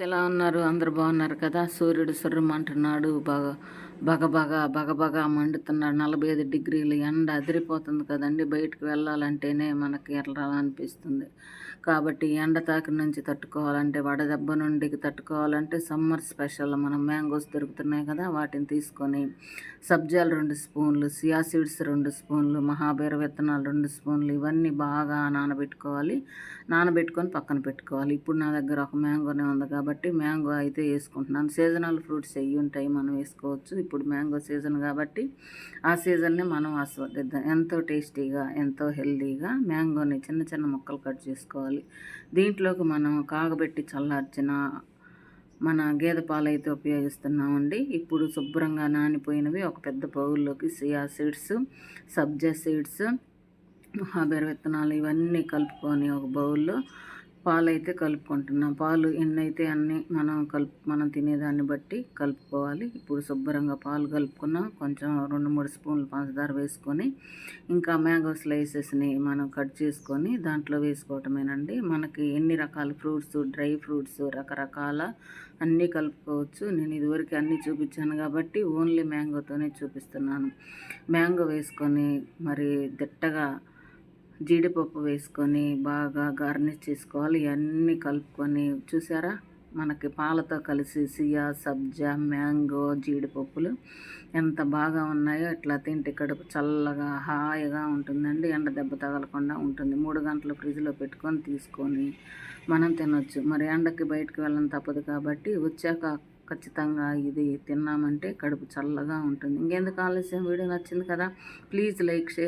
ఎలా ఉన్నారు? అందరు బాగున్నారు కదా? సూర్యుడు సుర్రమంటున్నాడు బాగా బగ బగ బగ మండుతున్నాడు. నలభై ఐదు డిగ్రీలు ఎండ అదిరిపోతుంది కదండి. బయటకు వెళ్ళాలంటేనే మనకి ఎర్రాలనిపిస్తుంది. కాబట్టి ఎండ తాకి నుంచి తట్టుకోవాలంటే వడదెబ్బ నుండి తట్టుకోవాలంటే సమ్మర్ స్పెషల్. మనం మ్యాంగోస్ దొరుకుతున్నాయి కదా? వాటిని తీసుకొని సబ్జాలు రెండు స్పూన్లు సియా సీడ్స్ రెండు స్పూన్లు మహాబీర విత్తనాలు రెండు స్పూన్లు ఇవన్నీ బాగా నానబెట్టుకోవాలి. నానబెట్టుకొని పక్కన పెట్టుకోవాలి. ఇప్పుడు నా దగ్గర ఒక మ్యాంగోనే ఉంది కాబట్టి కాబట్టి మ్యాంగో అయితే వేసుకుంటున్నాను. సీజనల్ ఫ్రూట్స్ అయ్యి ఉంటాయి మనం వేసుకోవచ్చు. ఇప్పుడు మ్యాంగో సీజన్ కాబట్టి ఆ సీజన్ని మనం ఆస్వాదిద్దాం. ఎంతో టేస్టీగా ఎంతో హెల్దీగా మ్యాంగోని చిన్న చిన్న ముక్కలు కట్ చేసుకోవాలి. దీంట్లోకి మనం కాగబెట్టి చల్లార్చిన మన గేదె పాలు అయితే ఉపయోగిస్తున్నామండి. ఇప్పుడు శుభ్రంగా నానిపోయినవి ఒక పెద్ద బౌల్లోకి సియా సీడ్స్ సబ్జా సీడ్స్ మహాబేర విత్తనాలు ఇవన్నీ కలుపుకొని ఒక బౌల్లో పాలు అయితే కలుపుకుంటున్నాం. పాలు ఎన్నైతే అన్ని మనం కలుపు మనం తినేదాన్ని బట్టి కలుపుకోవాలి. ఇప్పుడు శుభ్రంగా పాలు కలుపుకున్నాం. కొంచెం రెండు మూడు స్పూన్లు పంచదార వేసుకొని ఇంకా మ్యాంగో స్లైసెస్ని మనం కట్ చేసుకొని దాంట్లో వేసుకోవటమేనండి. మనకి ఎన్ని రకాల ఫ్రూట్స్ డ్రై ఫ్రూట్స్ రకరకాల అన్నీ కలుపుకోవచ్చు. నేను ఇదివరకు అన్నీ చూపించాను కాబట్టి ఓన్లీ మ్యాంగోతోనే చూపిస్తున్నాను. మ్యాంగో వేసుకొని మరి దిట్టగా జీడిపప్పు వేసుకొని బాగా గార్నిష్ చేసుకోవాలి. ఇవన్నీ కలుపుకొని చూసారా? మనకి పాలతో కలిసి సియా సబ్జా మ్యాంగో జీడిపప్పులు ఎంత బాగా ఉన్నాయో ఇట్లా తింటే కడుపు చల్లగా హాయిగా ఉంటుందండి. ఎండ దెబ్బ తగలకుండా ఉంటుంది. మూడు గంటలు ఫ్రిడ్జ్లో పెట్టుకొని తీసుకొని మనం తినొచ్చు. మరి ఎండకి బయటకు వెళ్ళడం తప్పదు కాబట్టి వచ్చాక ఖచ్చితంగా ఇది తిన్నామంటే కడుపు చల్లగా ఉంటుంది. ఇంకెందుకు ఆలస్యం? వీడియో నచ్చింది కదా ప్లీజ్ లైక్ షేర్